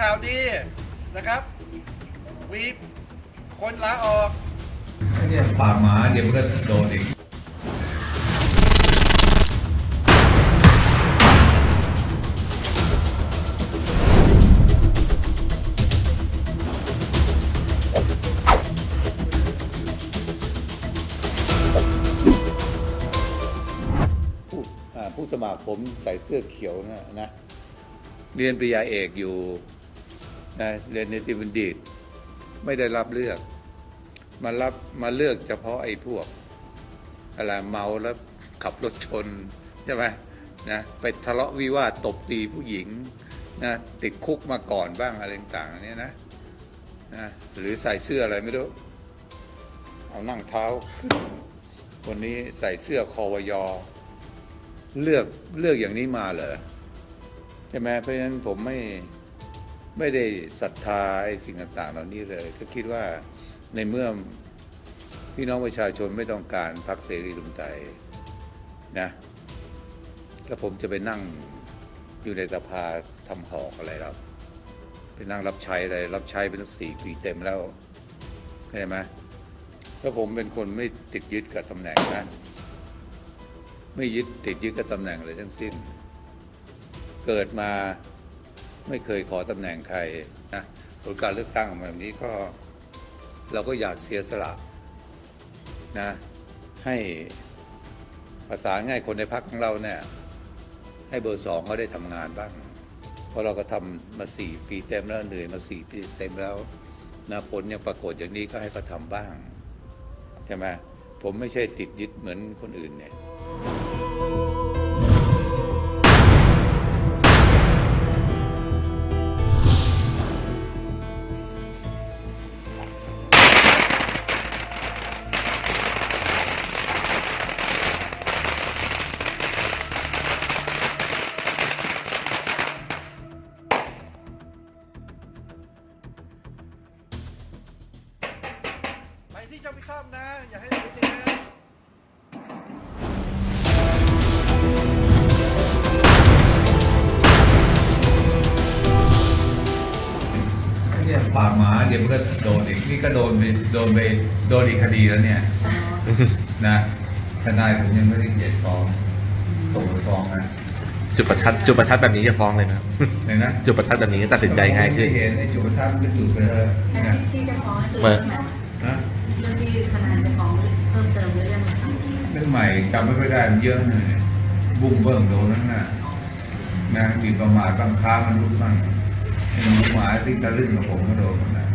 ข่าวดีนะครับมีคนลาออกเนี่ยปากหมาเดี๋ยวมันก็โดนอีกผู้อ่าผู้สมัครผมใส่เสื้อเขียวนะนะ เรียนปริญญาเอกอยู่ นะเรียนนิติบัณฑิต ไม่ได้รับเลือก มารับมาเลือกเฉพาะไอ้พวกอะไรเมาแล้วขับรถชนใช่ไหมนะไปทะเลาะวิวาทตบตีผู้หญิงนะติดคุกมาก่อนบ้างอะไรต่างๆเนี่ยนะนะหรือใส่เสื้ออะไรไม่รู้เอานั่งเท้าขึ้นวันนี้ใส่เสื้อคอวยอ เลือกเลือกอย่างนี้มาเหรอใช่ไหมเพราะฉะนั้นผมไม่ ไม่ได้ศรัทธาไอ้สิ่งต่างๆ เหล่านี้เลย ก็คิดว่าในเมื่อพี่น้องประชาชนไม่ต้องการพรรคเสรีรวมไทยนะก็ผมจะไปนั่งอยู่ในสภาทำหอกอะไรครับไปนั่งรับใช้อะไรรับใช้เป็นสี่ปีเต็มแล้วเข้าใจไหมถ้าผมเป็นคนไม่ติดยึดกับตำแหน่งนะไม่ยึดติดยึดกับตำแหน่งอะไรทั้งสิ้น เกิดมา ไม่เคยขอตำแหน่งใครนะผลการเลือกตั้งแบบนี้ก็ เราก็อยากเสียสละนะให้ภาษาง่ายคนในพักของเราเนี่ยให้เบอร์สองเขาได้ทำงานบ้าง เพราะเราก็ทำมาสี่ปีเต็มแล้วเหนื่อยมาสี่ปีเต็มแล้วนะผลยังปรากฏอย่างนี้ก็ให้เขาทำบ้างใช่ไหมผมไม่ใช่ติดยึดเหมือนคนอื่นเนี่ย ไปที่ช่องพิชอบนะ อย่าให้เป็นอย่างนั้นเนี่ยปากหมาเดี๋ยวมันก็โดนอีกนี่ก็โดนไปโดนไปโดนอีกคดีแล้วเนี่ย นะทนายผมยังไม่ได้เขียนฟ้องส่งไปฟ้องนะจุดประทัดจุดประทัดแบบนี้จะฟ้องเลยไหมครับเลยนะจุดประทัดแบบนี้ตัดสินใจง่ายขึ้นผมไม่เห็นไอ้จุดประทัดมันก็จุดไปเลยแต่นะที่ที่จะฟ้องคือเปิเรื่ดองไหน นะเรื่องที่ทนายจะฟ้องเพิ่มเติมเรื่องไหนคะเรื่องใหม่จำไม่ค่อยได้มันเยอะเลยบุ้งเบิ้งโดนนั่นน่ะนะมีประมาทบางค้ามันรุกบ้างไอ้หมูหมาที่ตะลึงกับผมก็โดนหมดนะ